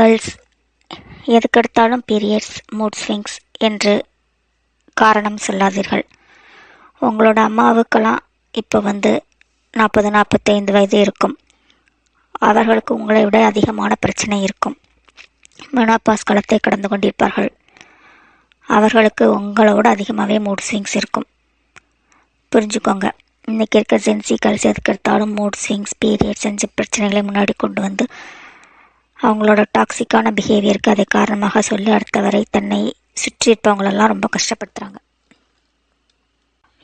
Girls எதுக்கெடுத்தாலும் periods mood swings என்று காரணம் சொல்லாதீர்கள். உங்களோட அம்மாவுக்கெல்லாம் இப்போ வந்து நாற்பது நாற்பத்தைந்து வயது இருக்கும். அவர்களுக்கு உங்களை விட அதிகமான பிரச்சனை இருக்கும். மெனாபாஸ் காலத்தை கடந்து கொண்டிருப்பார்கள். அவர்களுக்கு உங்களோட அதிகமாகவே மூட் ஸ்விங்ஸ் இருக்கும். புரிஞ்சுக்கோங்க. இன்றைக்கி இருக்க ஜென்சி கல்ஸ் எதுக்கு எடுத்தாலும் மூட் ஸ்விங்ஸ் பீரியட்ஸ் அஞ்சு பிரச்சனைகளை முன்னாடி கொண்டு வந்து அவங்களோட டாக்ஸிக்கான பிஹேவியருக்கு அதை காரணமாக சொல்லி அடுத்தவரை தன்னை சுற்றி இருப்பவங்களெல்லாம் ரொம்ப கஷ்டப்படுத்துகிறாங்க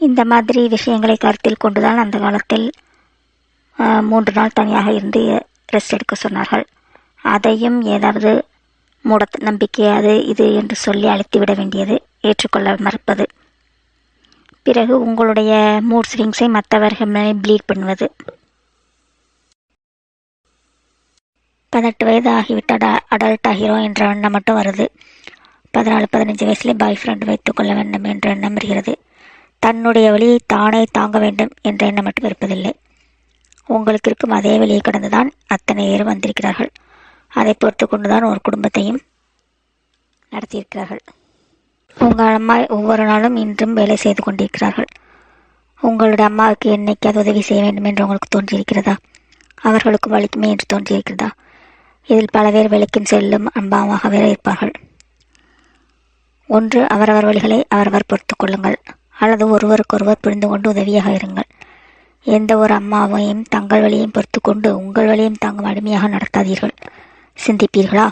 இந்த மாதிரி விஷயங்களை கருத்தில் கொண்டுதான் அந்த காலத்தில் மூன்று நாள் தனியாக இருந்து ரெஸ்ட் எடுக்க சொன்னார்கள். அதையும் ஏதாவது மூட நம்பிக்கை அது இது என்று சொல்லி அழைத்து விட வேண்டியது ஏற்றுக்கொள்ள மறுப்பது. பிறகு உங்களுடைய மூட் ஸ்விங்ஸை மற்றவர்கள் மேலே ப்ளீட் பண்ணுவது. பதினெட்டு வயது ஆகிவிட்ட அடல்ட் ஆகிறோம் என்ற எண்ணம் மட்டும் வருது. பதினாலு பதினஞ்சு வயசுலேயே பாய் ஃப்ரெண்ட் வைத்துக்கொள்ள வேண்டும் என்ற எண்ணம் வருகிறது. தன்னுடைய வழியை தானே தாங்க வேண்டும் என்ற எண்ணம் மட்டும் இருப்பதில்லை. உங்களுக்கு இருக்கும் அதே வழியை கடந்து தான் அத்தனை பேரும் வந்திருக்கிறார்கள். அதை பொறுத்து கொண்டுதான் ஒரு குடும்பத்தையும் நடத்தியிருக்கிறார்கள். உங்கள் அம்மா ஒவ்வொரு நாளும் இன்றும் வேலை செய்து கொண்டிருக்கிறார்கள். உங்களுடைய அம்மாவுக்கு என்னைக்காவது உதவி செய்ய வேண்டும் என்று உங்களுக்கு தோன்றியிருக்கிறதா? அவர்களுக்கு வலிக்குமே என்று தோன்றியிருக்கிறதா? இதில் பல பேர் வெளிக்கும் செல்லும் அம்பாவாக வேற இருப்பார்கள் ஒன்று அவரவர் வழிகளை அவரவர் பொறுத்து கொள்ளுங்கள். அல்லது ஒருவருக்கொருவர் புரிந்து கொண்டு உதவியாக இருங்கள். எந்த ஒரு அம்மாவையும் தங்கள் வழியையும் பொறுத்து கொண்டு உங்கள் வழியையும் தாங்கும் அடிமையாக நடத்தாதீர்கள். சிந்திப்பீர்களா?